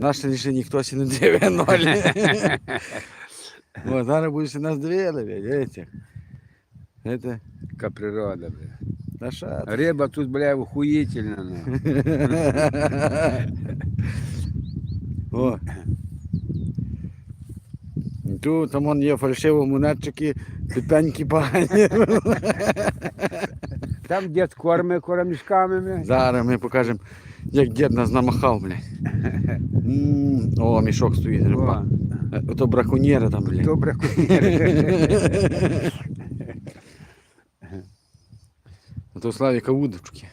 Наше ще ніхто сі не дивить нолі. О, зараз будеш нас дивили, блядь, видите? Это, Яка природа, бля. та що? ти? Риба тут, бля, охуїтельна. ну. О. Тут там вон є фальшиві монетчики, піпеньки погані. Там дід кормить коромішками, бля. Зараз ми покажемо, як дід нас намахав, блядь. М, О, мішок стоїть, риба. Е, Ото браконьєри там, блядь. Добре. Ото Славіка вудочки.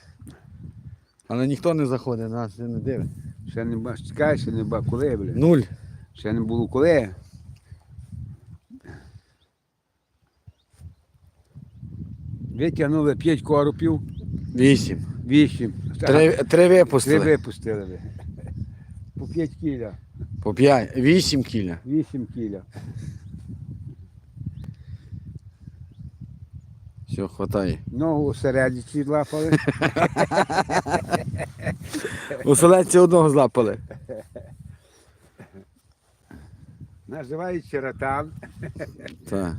Але ніхто не заходить, нас не дивить. Ще не ба, чекай, ще не ба, коли, бля. Нуль. Ще не було коли. Витягнули 5 коропів, Вісім. 8. Три, три Три випустили. випустили. бля. По 5 кіля, По п'ять. Вісім кіля. 8 кіля. Все, хватає. Ногу середиці лапали. У селеці одного злапали. Називається ротан. Так.